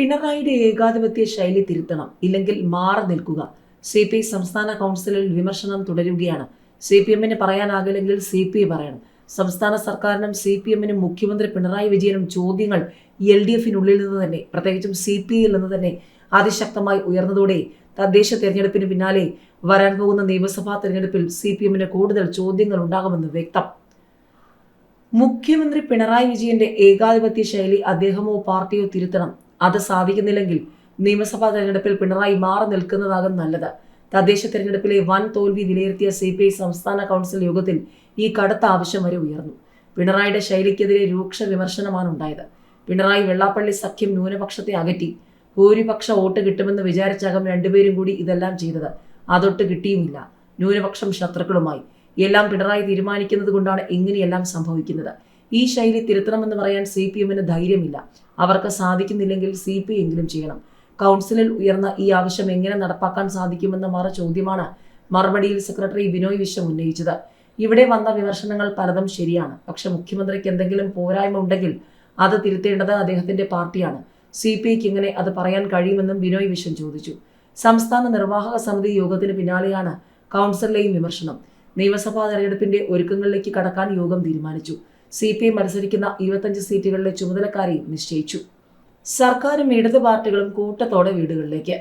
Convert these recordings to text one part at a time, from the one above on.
പിണറായിയുടെ ഏകാധിപത്യ ശൈലി തിരുത്തണം ഇല്ലെങ്കിൽ മാറി നിൽക്കുക. സി പി ഐ സംസ്ഥാന കൗൺസിലിൽ വിമർശനം തുടരുകയാണ്. സി പി എമ്മിന് പറയാനാകില്ലെങ്കിൽ സി പി ഐ പറയണം. സംസ്ഥാന സർക്കാരിനും സി പി എമ്മിനും മുഖ്യമന്ത്രി പിണറായി വിജയനും ചോദ്യങ്ങൾ എൽ ഡി എഫിനുള്ളിൽ നിന്ന് തന്നെ പ്രത്യേകിച്ചും സി പി ഐയിൽ നിന്ന് തന്നെ അതിശക്തമായി ഉയർന്നതോടെ തദ്ദേശ തെരഞ്ഞെടുപ്പിന് പിന്നാലെ വരാൻ പോകുന്ന നിയമസഭാ തെരഞ്ഞെടുപ്പിൽ സി പി എമ്മിന് കൂടുതൽ ചോദ്യങ്ങൾ ഉണ്ടാകുമെന്ന് വ്യക്തം. മുഖ്യമന്ത്രി പിണറായി വിജയന്റെ ഏകാധിപത്യ ശൈലി അദ്ദേഹമോ പാർട്ടിയോ തിരുത്തണം. അത് സാധിക്കുന്നില്ലെങ്കിൽ നിയമസഭാ തെരഞ്ഞെടുപ്പിൽ പിണറായി മാറി നിൽക്കുന്നതാകും നല്ലത്. തദ്ദേശ തെരഞ്ഞെടുപ്പിലെ വൻ തോൽവി വിലയിരുത്തിയ സി പി ഐ സംസ്ഥാന കൗൺസിൽ യോഗത്തിൽ ഈ കടുത്ത ആവശ്യം വരെ ഉയർന്നു. പിണറായിയുടെ ശൈലിക്കെതിരെ രൂക്ഷ വിമർശനമാണ് ഉണ്ടായത്. പിണറായി വെള്ളാപ്പള്ളി സഖ്യം ന്യൂനപക്ഷത്തെ അകറ്റി. ഭൂരിപക്ഷ വോട്ട് കിട്ടുമെന്ന് വിചാരിച്ചകം രണ്ടുപേരും കൂടി ഇതെല്ലാം ചെയ്തത്. അതൊട്ട് കിട്ടിയുമില്ല. ന്യൂനപക്ഷം ശത്രുക്കളുമായി. എല്ലാം പിണറായി തീരുമാനിക്കുന്നത് കൊണ്ടാണ് ഇങ്ങനെയെല്ലാം സംഭവിക്കുന്നത്. ഈ ശൈലി തിരുത്തണമെന്ന് പറയാൻ സി പി എമ്മിന് ധൈര്യമില്ല. അവർക്ക് സാധിക്കുന്നില്ലെങ്കിൽ സി പി എങ്കിലും ചെയ്യണം. കൗൺസിലിൽ ഉയർന്ന ഈ ആവശ്യം എങ്ങനെ നടപ്പാക്കാൻ സാധിക്കുമെന്ന മറ ചോദ്യമാണ് മറുപടിയിൽ സെക്രട്ടറി ബിനോയ് വിശ്വം ഉന്നയിച്ചത്. ഇവിടെ വന്ന വിമർശനങ്ങൾ പലതും ശരിയാണ്. പക്ഷെ മുഖ്യമന്ത്രിക്ക് എന്തെങ്കിലും പോരായ്മ ഉണ്ടെങ്കിൽ അത് തിരുത്തേണ്ടത് അദ്ദേഹത്തിന്റെ പാർട്ടിയാണ്. സി പി ഐക്ക് ഇങ്ങനെ അത് പറയാൻ കഴിയുമെന്നും ബിനോയ് വിശ്വം ചോദിച്ചു. സംസ്ഥാന നിർവാഹക സമിതി യോഗത്തിന് പിന്നാലെയാണ് കൗൺസിലിലെയും വിമർശനം. നിയമസഭാ തെരഞ്ഞെടുപ്പിന്റെ ഒരുക്കങ്ങളിലേക്ക് കടക്കാൻ യോഗം തീരുമാനിച്ചു. സി പി ഐ മത്സരിക്കുന്ന ഇരുപത്തഞ്ച് സീറ്റുകളിലെ ചുമതലക്കാരെയും നിശ്ചയിച്ചു. സർക്കാരും ഇടത് പാർട്ടികളും കൂട്ടത്തോടെ വീടുകളിലേക്ക്.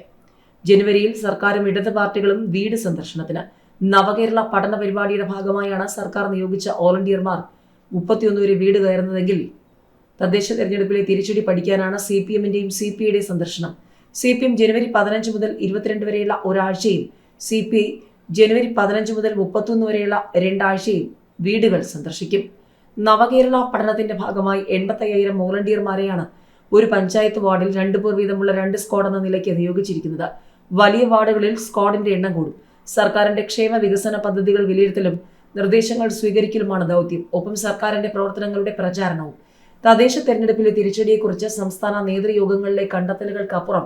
ജനുവരിയിൽ സർക്കാരും ഇടത് പാർട്ടികളും വീട് സന്ദർശനത്തിന്. നവകേരള പഠന പരിപാടിയുടെ ഭാഗമായാണ് സർക്കാർ നിയോഗിച്ച വോളണ്ടിയർമാർ മുപ്പത്തിയൊന്ന് വരെ വീട് കയറുന്നതെങ്കിൽ തദ്ദേശ തെരഞ്ഞെടുപ്പിലെ തിരിച്ചടി പഠിക്കാനാണ് സി പി എമ്മിന്റെയും സി പി ഐയുടെയും സന്ദർശനം. സി പി എം ജനുവരി പതിനഞ്ച് മുതൽ ഇരുപത്തിരണ്ട് വരെയുള്ള ഒരാഴ്ചയും സി പി ഐ ജനുവരി പതിനഞ്ച് മുതൽ മുപ്പത്തൊന്ന് വരെയുള്ള രണ്ടാഴ്ചയും വീടുകൾ സന്ദർശിക്കും. നവകേരള പഠനത്തിന്റെ ഭാഗമായി എൺപത്തയ്യായിരം വോളണ്ടിയർമാരെയാണ് ഒരു പഞ്ചായത്ത് വാർഡിൽ രണ്ടു പേർ വീതമുള്ള രണ്ട് സ്ക്വാഡ് എന്ന നിലയ്ക്ക് നിയോഗിച്ചിരിക്കുന്നത്. വലിയ വാർഡുകളിൽ സ്ക്വാഡിന്റെ എണ്ണം കൂടും. സർക്കാരിന്റെ ക്ഷേമ വികസന പദ്ധതികൾ വിലയിരുത്തലും നിർദ്ദേശങ്ങൾ സ്വീകരിക്കലുമാണ് ദൗത്യം. ഒപ്പം സർക്കാരിന്റെ പ്രവർത്തനങ്ങളുടെ പ്രചാരണവും. തദ്ദേശ തെരഞ്ഞെടുപ്പിലെ തിരിച്ചടിയെക്കുറിച്ച് സംസ്ഥാന നേതൃയോഗങ്ങളിലെ കണ്ടെത്തലുകൾക്കപ്പുറം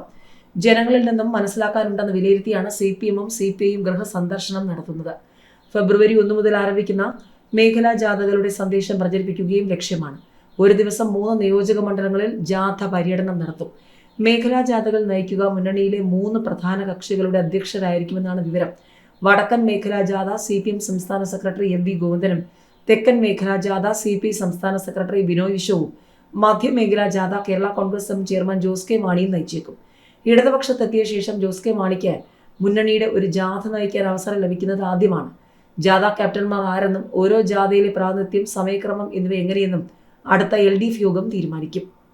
ജനങ്ങളിൽ നിന്നും മനസ്സിലാക്കാനുണ്ടെന്ന് വിലയിരുത്തിയാണ് സി പി എമ്മും സി പി ഐയും ഗൃഹസന്ദർശനം നടത്തുന്നത്. ഫെബ്രുവരി ഒന്ന് മുതൽ ആരംഭിക്കുന്ന മേഖലാ ജാഥകളുടെ സന്ദേശം പ്രചരിപ്പിക്കുകയും ലക്ഷ്യമാണ്. ഒരു ദിവസം മൂന്ന് നിയോജക മണ്ഡലങ്ങളിൽ ജാഥ പര്യടനം നടത്തും. മേഖലാ ജാഥകൾ നയിക്കുക മുന്നണിയിലെ മൂന്ന് പ്രധാന കക്ഷികളുടെ അധ്യക്ഷരായിരിക്കുമെന്നാണ് വിവരം. വടക്കൻ മേഖലാ ജാഥ സി പി എം സംസ്ഥാന സെക്രട്ടറി എം വി ഗോവിന്ദനും തെക്കൻ മേഖലാ ജാഥ സി പി സംസ്ഥാന സെക്രട്ടറി ബിനോയ് വിശ്വവും മധ്യമേഖലാ ജാഥ Kerala Congress M chairman Jose K മാണിയും നയിച്ചേക്കും. ഇടതുപക്ഷത്തെത്തിയ ശേഷം ജോസ് കെ മാണിക്ക് മുന്നണിയുടെ ഒരു ജാഥ നയിക്കാൻ അവസരം ലഭിക്കുന്നത് ആദ്യമാണ്. ജാഥ ക്യാപ്റ്റന്മാർ ആരെന്നും ഓരോ ജാഥയിലെ പ്രാതിനിധ്യം സമയക്രമം എന്നിവ എങ്ങനെയെന്നും അടുത്ത എൽ ഡി എഫ് യോഗം തീരുമാനിക്കും.